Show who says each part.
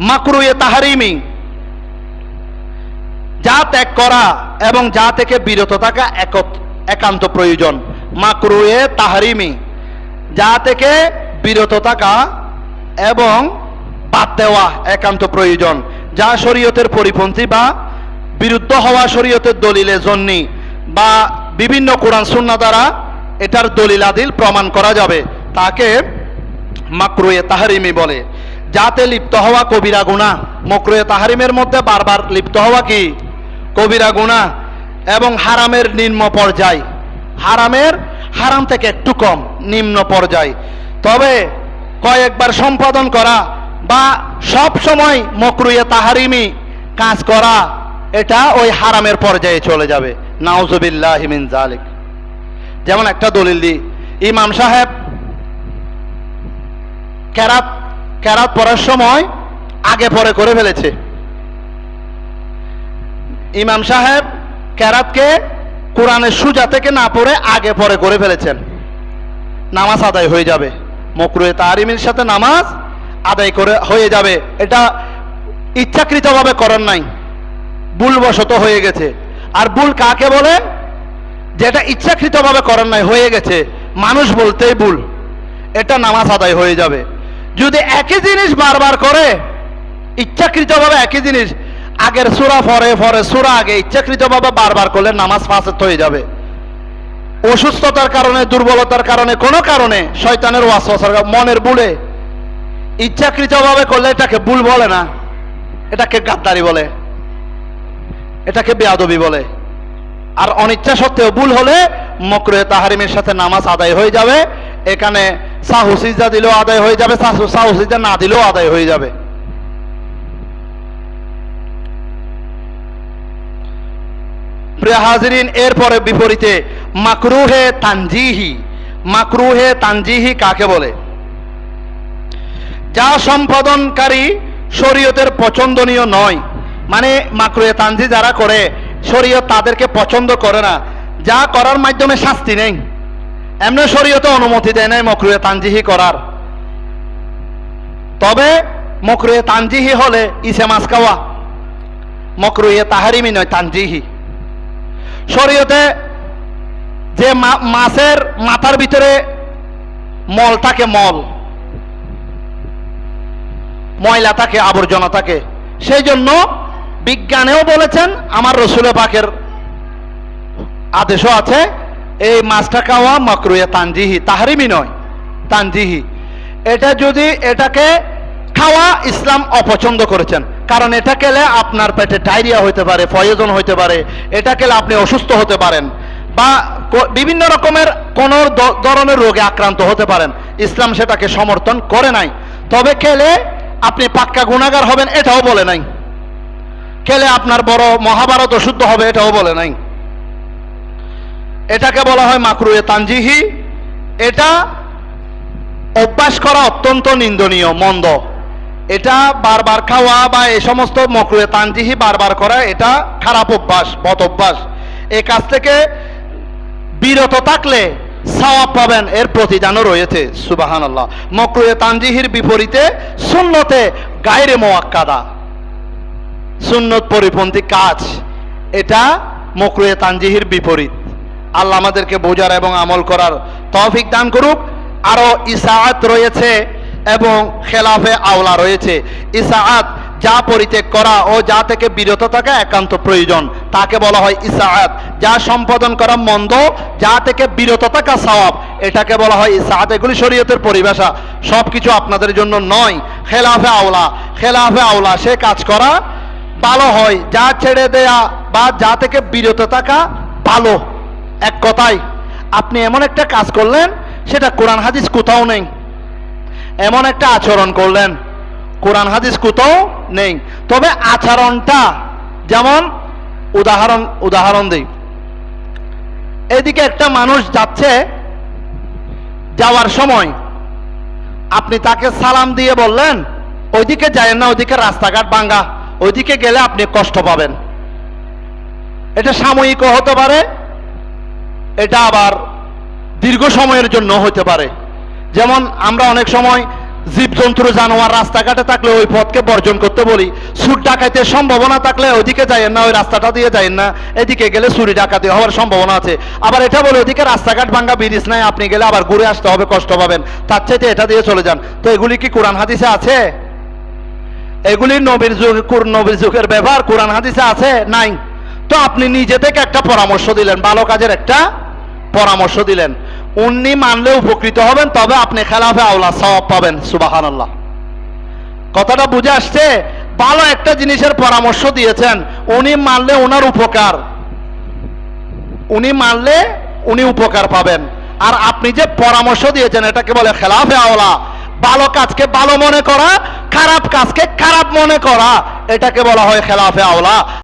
Speaker 1: মাকরুয়ে তাহারিমি। যা ত্যাগ করা এবং যা থেকে বিরত থাকা একান্ত প্রয়োজন। মাকরুয়ে তাহারিমি। যা থেকে বিরত থাকা এবং বাদ দেওয়া একান্ত প্রয়োজন। যা শরীয়তের পরিপন্থী বা বিরুদ্ধ হওয়া শরীয়তের দলিলে জন্যই বা বিভিন্ন কোরআন সুন্না দ্বারা এটার দলিল আদিল প্রমাণ করা যাবে। তাকে মাকরুয়ে তাহারিমি বলে। যাতে লিপ্ত হওয়া কবিরা গুণা। মকরুয়ে তাহারিমের মধ্যে বারবার লিপ্ত হওয়া কি? কবিরা গুণা এবং হারামের নিম্ন পর্যায়। হারামের হারাম থেকে একটু কম, নিম্ন পর্যায়। তবে কয়েকবার সম্পাদন করা বা সব সময় মকরুয়ে তাহারিমি কাজ করা, এটা ওই হারামের পর্যায়ে চলে যাবে। নাউজুবিল্লাহ মিন জালিক যেমন একটা দলিল দি ইমাম সাহেব ক্যারাত ক্যারাত পড়ার সময় আগে পরে করে ফেলেছে। ইমাম সাহেব ক্যারাতকে কোরআনের সুজা থেকে না পড়ে আগে পরে করে ফেলেছেন। নামাজ আদায় হয়ে যাবে। মকরুয়ে তারিমের সাথে নামাজ আদায় করে হয়ে যাবে। এটা ইচ্ছাকৃতভাবে করার নাই। ভুলবশত হয়ে গেছে। আর ভুল কাকে বলে? যেটা ইচ্ছাকৃতভাবে করার নাই, হয়ে গেছে। মানুষ বলতেই ভুল। এটা নামাজ আদায় হয়ে যাবে। যদি একই জিনিস বারবার করে, ইচ্ছাকৃতভাবে একই জিনিস, আগের সুরা ফরে ফরে সুরা আগে ইচ্ছাকৃতভাবে বারবার করলে নামাজ ফাঁসেত হয়ে যাবে। অসুস্থতার কারণে, দুর্বলতার কারণে, কোনো কারণে শয়তানের ওয়াসওয়াসার মনের ভুলে ইচ্ছাকৃতভাবে করলে এটাকে ভুল বলে না, এটাকে গাদ্দারি বলে, এটাকে বেয়াদবি বলে। আর অনিচ্ছা সত্ত্বেও ভুল হলে মকরে তাহারিমের সাথে নামাজ আদায় হয়ে যাবে। এখানে সাহুসিজা দিলেও আদায় হয়ে যাবে সাহুসিজা না দিলেও আদায় হয়ে যাবে। হাজরিন, এরপরে বিপরীতে মাকরুহে তানজিহি মাকরুহে তানজিহি কাকে বলে? যা সম্পাদনকারী শরীয়তের পছন্দনীয় নয়। মানে মাকরুহে তানজি যারা করে, শরীয়ত তাদেরকে পছন্দ করে না। যা করার মাধ্যমে শাস্তি নেই। এমনি শরীয়তে অনুমতি দেয় নাই মকরুহে তানজিহি করার। তবে মকরুহে তানজিহি হলে ইসে মাছ খাওয়া। মকরুহে তাহারিমি নয়, তানজিহি। শরীয়তে যে মাছের মাথার ভিতরে মল থাকে, মল। ময়লা থাকে, আবর্জনা থাকে। সেই জন্য বিজ্ঞানেও বলেছেন, আমার রসুলে পাকের আদেশও আছে এই মাছটা খাওয়া মকরুয়ে, তানজিহি তাহারিমি নয়, তানজিহি। এটা যদি এটাকে খাওয়া ইসলাম অপছন্দ করেছেন, কারণ এটা খেলে আপনার পেটে ডায়রিয়া হতে পারে, পয়জন হতে পারে, এটা খেলে আপনি অসুস্থ হতে পারেন বা বিভিন্ন রকমের কোন ধরনের রোগে আক্রান্ত হতে পারেন, ইসলাম সেটাকে সমর্থন করে নাই। তবে খেলে আপনি পাক্কা গুণাগার হবেন, এটাও বলে নাই। খেলে আপনার বড় মহাভারত অশুদ্ধ হবে, এটাও বলে নাই। এটাকে বলা হয় মাকরুয়ে তানজিহি। এটা অভ্যাস করা অত্যন্ত নিন্দনীয়, মন্দ। এটা বারবার খাওয়া বা এ সমস্ত মকরুয়ে তানজিহি বারবার করা, এটা খারাপ অভ্যাস, বদ অভ্যাস। এ কাজ থেকে বিরত থাকলে সওয়াব পাবেন, এর প্রতিদানও রয়েছে সুবাহান আল্লাহ মকরুয়ে তানজিহির বিপরীতে সুন্নতে গায়রে মোয়াক্কাদা। সুন্নত পরিপন্থী কাজ, এটা মকরুয়ে তানজিহির বিপরীত। আল্লাহ আমাদেরকে বোঝার এবং আমল করার তৌফিক দান করুক। আরও ইসাআত রয়েছে এবং খেলাফে আওলা রয়েছে। ইসাআত যা পরিত্যাগ করা ও যা থেকে বিরত থাকা একান্ত প্রয়োজন। তাকে বলা হয় ইসাআত। যা সম্পাদন করা মন্দ, যা থেকে বিরত থাকা সওয়াব। এটাকে বলা হয় ইসাআত। এগুলি শরীয়তের পরিভাষা। সব কিছু আপনাদের জন্য নয়। খেলাফে আওলা। খেলাফে আওলা, সে কাজ করা ভালো হয়। যা ছেড়ে দেয়া বা যা থেকে বিরত থাকা ভালো। এক কথায়, আপনি এমন একটা কাজ করলেন, সেটা কোরআন হাদিস কোথাও নেই। এমন একটা আচরণ করলেন, কোরআন হাদিস কোথাও নেই। তবে আচরণটা, যেমন উদাহরণ উদাহরণ দিই। এদিকে একটা মানুষ যাচ্ছে যাওয়ার সময়, আপনি তাকে সালাম দিয়ে বললেন, ওইদিকে যায় না, ওইদিকে রাস্তাঘাট ভাঙ্গা, ওইদিকে গেলে আপনি কষ্ট পাবেন। এটা সাময়িকও হতে পারে এটা আবার দীর্ঘ সময়ের জন্য হতে পারে। যেমন আমরা অনেক সময় জীবজন্তুর জানোয়ার রাস্তাঘাটে থাকলে ওই পথকে বর্জন করতে বলি। সুর ডাকাইতে সম্ভাবনা থাকলে ওইদিকে যাইয়েন না, ওই রাস্তাটা দিয়ে যাইয়েন না। এদিকে গেলে চুরি ডাকাতি হওয়ার সম্ভাবনা আছে। আবার এটা বলে ওইদিকে রাস্তাঘাট ভাঙ্গা ব্রিজ নাই, আপনি গেলে আবার ঘুরে আসতে হবে, কষ্ট পাবেন। তার চাইতে এটা দিয়ে চলে যান। তো এগুলি কি কোরআন হাদিসে আছে? এগুলি নবীর যুগ নবীর যুগের ব্যবহার কোরআন হাদিসে আছে? নাই। তো আপনি নিজে থেকে একটা পরামর্শ দিলেন, ভালো কাজের একটা পরামর্শ দিলেন। উনি মানলে উপকৃত হবেন, তবে আপনি খেলাফে আওলা সওয়াব পাবেন সুবাহান আল্লাহ কথাটা বুঝে আসছে? ভালো একটা জিনিসের পরামর্শ দিয়েছেন। উনি মানলে ওনার উপকার। উনি মানলে উনি উপকার পাবেন। আর আপনি যে পরামর্শ দিয়েছেন, এটাকে বলে খেলাফে আওলা। ভালো কাজকে ভালো মনে করা, খারাপ কাজকে খারাপ মনে করা, এটাকে বলা হয় খেলাফে আওলা।